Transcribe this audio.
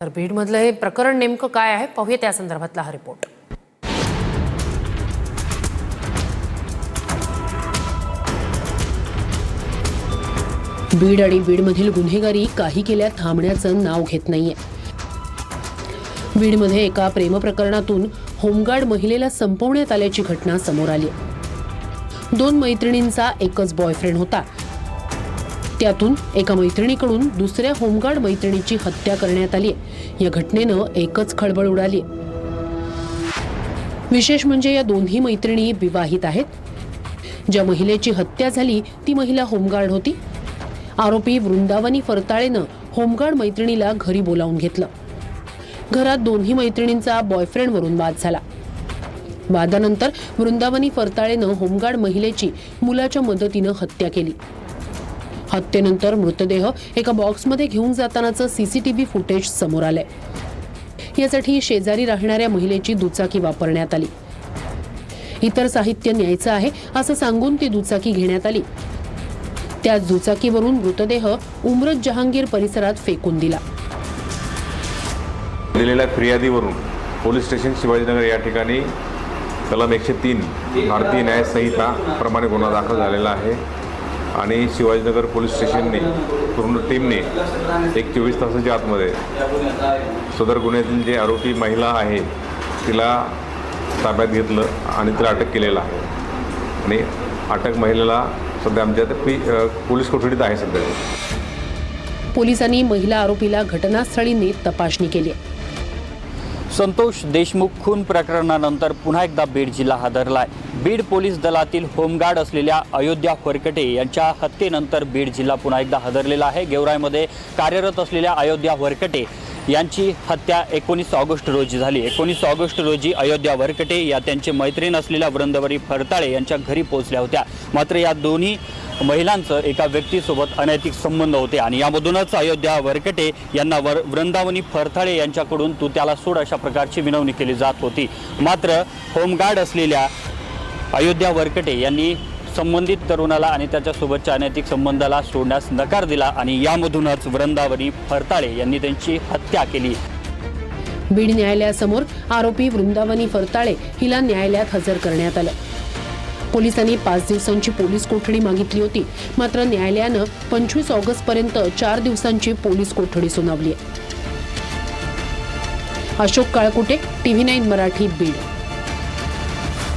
तर बीडमधलं हे प्रकरण नेमकं काय आहे? पाहूया त्या संदर्भातला हा रिपोर्ट. बीड आणि बीडमधील गुन्हेगारी काही केल्या थांबण्याचं नाव घेत नाहीये. बीडमध्ये एका प्रेमप्रकरणातून होमगार्ड महिलेला संपवण्यात आल्याची घटना समोर आली दोन मैत्रिणींचा एकच बॉयफ्रेंड होता. त्यातून एका मैत्रिणीकडून दुसऱ्या होमगार्ड मैत्रिणीची हत्या करण्यात आली या घटनेनं एकच खळबळ उडाली विशेष म्हणजे या दोन्ही मैत्रिणी विवाहित आहेत. ज्या महिलेची हत्या झाली ती महिला होमगार्ड होती. आरोपी वृंदावनी फरताळेनं होमगार्ड मैत्रिणीला घरी बोलावून घेतलं. घरात दोन्ही मैत्रिणींचा बॉयफ्रेंडवरून वाद झाला. वादानंतर वृंदावनी फरताळेनं होमगार्ड महिलेची मुलाच्या मदतीनं हत्या केली. हत्येनंतर मृतदेह एका बॉक्समध्ये घेऊन जातानाचं सीसीटीव्ही फुटेज समोर आलंय. यासाठी शेजारी राहणाऱ्या महिलेची दुचाकी वापरण्यात आली. इतर साहित्य न्यायचं आहे असं सांगून ती दुचाकी घेण्यात आली. त्याच दुचाकीवरून मृतदेह उमरत जहांगीर परिसरात फेकून दिला. दिलेल्या फिर्यादीवरून पोलीस स्टेशन शिवाजीनगर या ठिकाणी कलम एकशे तीन भारतीय न्यायसंहिता प्रमाणे गुन्हा दाखल झालेला आहे. आणि शिवाजीनगर पोलीस स्टेशनने पूर्ण टीमने एक चोवीस तासाच्या आतमध्ये सदर गुन्ह्यातील जे आरोपी महिला आहे तिला ताब्यात घेतलं आणि तिला अटक केलेलं आहे. आणि अटक महिलेला सध्या आमच्या पी पोलीस कोठडीत आहे सध्या. पोलिसांनी महिला आरोपीला घटनास्थळी नेत तपासणी केली आहे. संतोष देशमुख खून प्रकरणानंतर पुन्हा एकदा बीड जिल्हा हादरलाय. बीड पोलीस दलातील होमगार्ड असलेल्या अयोध्या वरकटे यांच्या हत्येनंतर बीड जिल्हा पुन्हा एकदा हादरलेला आहे. गेवराईमध्ये कार्यरत असलेल्या अयोध्या वरकटे यांची हत्या एकोणीस ऑगस्ट रोजी झाली. एकोणीस ऑगस्ट रोजी अयोध्या वरकटे या त्यांचे मैत्रीण असलेल्या वृंदवरी फरताळे यांच्या घरी पोहोचल्या होत्या. मात्र या दोन्ही महिलांचं एका व्यक्तीसोबत अनैतिक संबंध होते आणि यामधूनच अयोध्या वरकटे यांना वर वृंदावनी फरथाळे यांच्याकडून तू त्याला सोड अशा प्रकारची विनवणी केली जात होती. मात्र होमगार्ड असलेल्या अयोध्या वरकटे यांनी संबंधित तरुणाला आणि त्याच्यासोबतच्या अनैतिक संबंधाला सोडण्यास नकार दिला आणि यामधूनच वृंदावनी फरताळे यांनी त्यांची हत्या केली. बीड न्यायालयासमोर आरोपी वृंदावनी फरताळे हिला न्यायालयात हजर करण्यात आलं. पोलिसांनी पाच दिवसांची पोलीस कोठडी मागितली होती. मात्र न्यायालयानं पंचवीस ऑगस्ट पर्यंत चार दिवसांची पोलीस कोठडी सुनावली आहे. Ashok Kalkute TV nine Marathi Beed.